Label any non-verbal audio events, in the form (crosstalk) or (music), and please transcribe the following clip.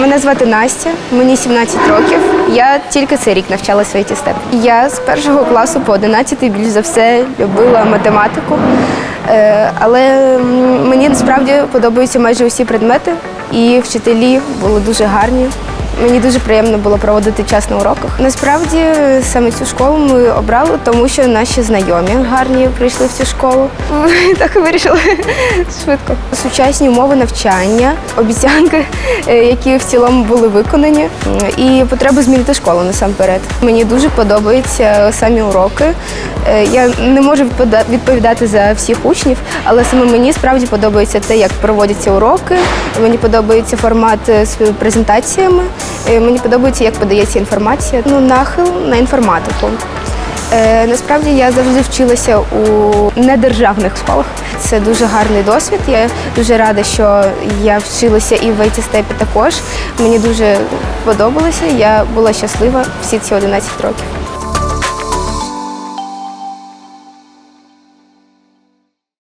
Мене звати Настя, мені 17 років. Я тільки цей рік навчалася в it степ. Я з першого класу по 11 більш за все любила математику. Е, Але мені насправді подобаються майже усі предмети, і вчителі були дуже гарні. Мені дуже приємно було проводити час на уроках. Насправді саме цю школу ми обрали, тому що наші знайомі гарні прийшли в цю школу. (laughs) Так і вирішили швидко. Сучасні умови навчання, обіцянки, е, які в цілому були виконані, і потреба змінити школу насамперед. Мені дуже подобаються самі уроки. Е, Я не можу відповіда- відповідати за всіх учнів, але саме мені справді подобається те, як проводяться уроки. Мені подобається формат е, з презентаціями. Е, Мені подобається, як подається інформація. Ну, нахил на інформатику. Е, насправді я завжди вчилася у недержавних школах. Це дуже гарний досвід. Я дуже рада, що я вчилася і в it степі також. Мені дуже подобалося. Я була щаслива всі ці 11 років.